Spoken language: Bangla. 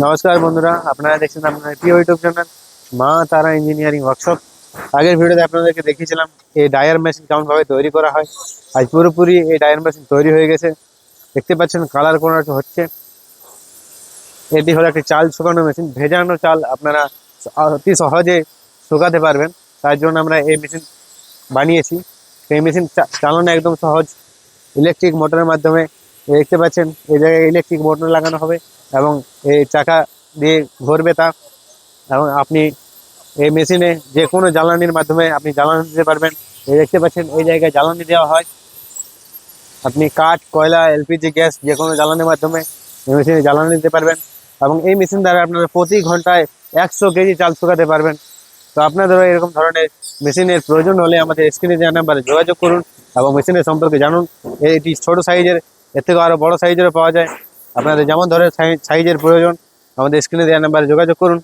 নমস্কার বন্ধুরা, আপনারা দেখছেন আপনার প্রিয় ইউটিউব চ্যানেল মা তারা ইঞ্জিনিয়ারিং ওয়ার্কশপ আগের ভিডিওতে আপনাদেরকে দেখিয়েছিলাম, এই ডায়ার মেশিন কেমন ভাবে তৈরি করা হয়। আজ পুরোপুরি এই ডায়ার মেশিন তৈরি হয়ে গেছে। দেখতে পাচ্ছেন কালার কোনো একটা হচ্ছে। এটি হলো একটি চাল শুকানো মেশিন ভেজানো চাল আপনারা অতি সহজে শুকাতে পারবেন। তার জন্য আমরা এই মেশিন বানিয়েছি। এই মেশিন চালানো একদম সহজ। ইলেকট্রিক মোটরের মাধ্যমে দেখতে পাচ্ছেন, এই জায়গায় ইলেকট্রিক মোটর লাগানো হবে এবং এই চাকা দিয়ে ঘুরবে তা। এবং আপনি এই মেশিনে যে কোনো জ্বালানির মাধ্যমে আপনি জ্বালানি দিতে পারবেন। এই দেখতে পাচ্ছেন, এই জায়গায় জ্বালানি দেওয়া হয়। আপনি কাঠ, কয়লা, এলপিজি, গ্যাস যে কোনো জ্বালানির মাধ্যমে এই মেশিনে জ্বালানি দিতে পারবেন। এবং এই মেশিন দ্বারা আপনারা প্রতি ঘন্টায় একশো কেজি চাল শুকাতে পারবেন। তো আপনাদেরও এরকম ধরনের মেশিনের প্রয়োজন হলে আমাদের স্ক্রিনে দেওয়া নাম্বারে যোগাযোগ করুন এবং মেশিনের সম্পর্কে জানুন। এটি ছোট সাইজের এর থেকে আরও বড় সাইজেরও পাওয়া যায়। আপনাদের যেমন ধরনের সাইজের প্রয়োজন, আমাদের স্ক্রিনে দেওয়া নাম্বারে যোগাযোগ করুন।